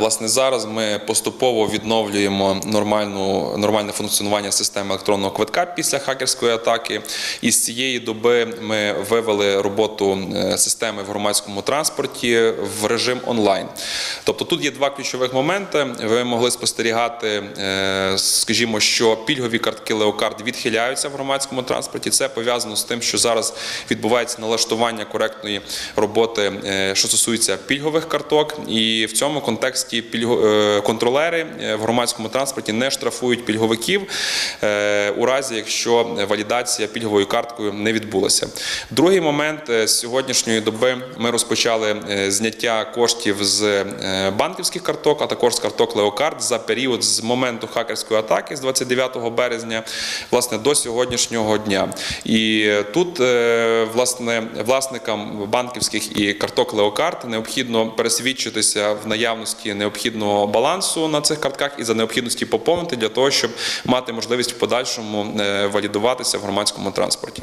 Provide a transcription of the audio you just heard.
Власне, зараз ми поступово відновлюємо нормальну нормальне функціонування системи електронного квитка після хакерської атаки. І з цієї доби ми вивели роботу е, системи в громадському транспорті в режим онлайн. Тобто тут є два ключових моменти. Ви могли спостерігати, е, скажімо, що пільгові картки Леокард відхиляються в громадському транспорті. Це пов'язано з тим, що зараз відбувається налаштування коректної роботи, е, що стосується пільгових карток, і в цьому контексті пільго- е, контролери е, в громадському транспорті не штрафують пільговиків е, у разі, якщо валідація пільговою карткою не відбулася. Другий момент з сьогоднішньої доби ми розпочали зняття коштів з банківських карток, а також з карток Леокард за період з моменту хакерської атаки з 29 березня, власне, до сьогоднішнього дня. І тут, власне, власникам банківських і карток Леокард необхідно пересвідчитися в наявності необхідного балансу на цих картках і за необхідності поповнити для того, щоб мати можливість в подальшому е, валідуватися в громадському транспорті.